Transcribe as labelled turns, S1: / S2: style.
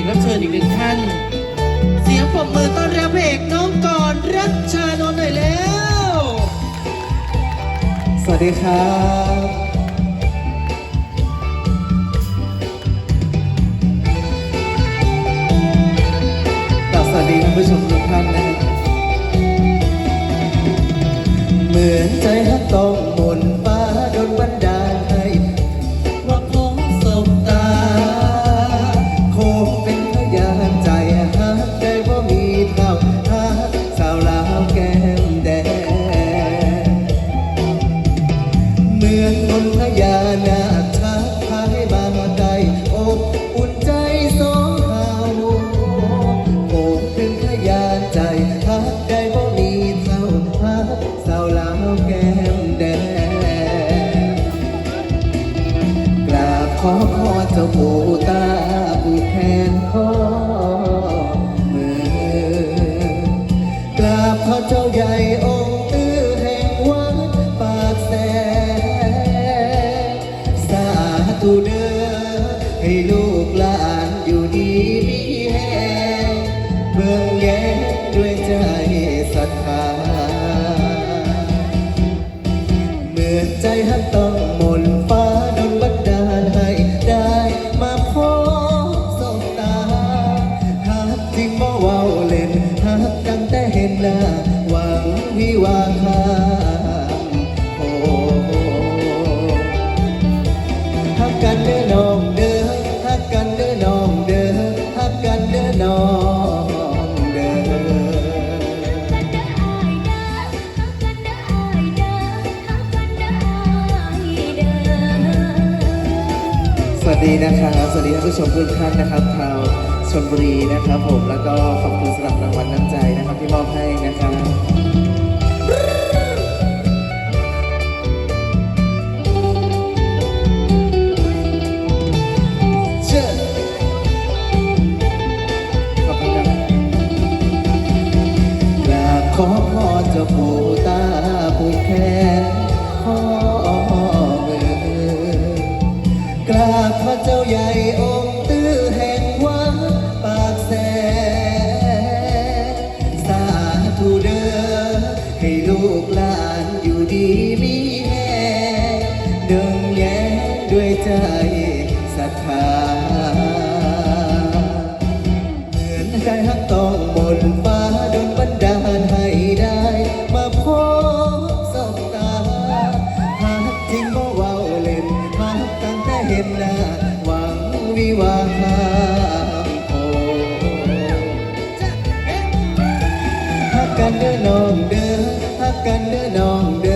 S1: กรับเชิญอีกหนึ่งท่าน เสียงปรบมือต้อนรับพระเอกน้องกรณ์รัชชานนท์หน่อยแล้ว
S2: สวัสดีครับ กลับสวัสดีท่านผู้ชมทุกท่านนะครับ เหมือนใจ น
S1: ต์
S2: พญานาคทักทายมาไกลอบอุ่นใจสองเฮาโอบเป็นพยานใจทักได้บ่มีเท่าทักสาวลาวแก้มแดงกราบขอพรเจ้าปู่ตาผู้แทนขอ กหลานอยู่ดีมีแหงเมืองแย้งด้วยใจศรัทธาเมื่อใจฮักต้องมนฟ้าโดนบันดาลให้ได้มาพบสบตาฮักจริงบ่เว้าเล่นฮักตั้งแต่เห็นหน้าหวังวิวาทางโอ้ฮักกันเด้อ สวัสดีนะครับ สวัสดีท่านผู้ชมทุกท่านนะครับชาวชนบุรีนะครับผม แล้วก็ขอบคุณสำหรับรางวัลน้ำใจนะครับที่มอบให้นะครับขอบคุณครับกราบขอพรเจ้าปู่ต พระเจ้าใหญ่องค์ตื้อแห่งวัดปากแสนสาธุเด้อให้ลูกหลานอยู่ดีมีแห่เดิงแย้ด้วยใจศรัทธาเหมือนใจฮักต้องบนฟ้า กันเด้อน้องเด้อฮักกันเด้อน้องเด้อ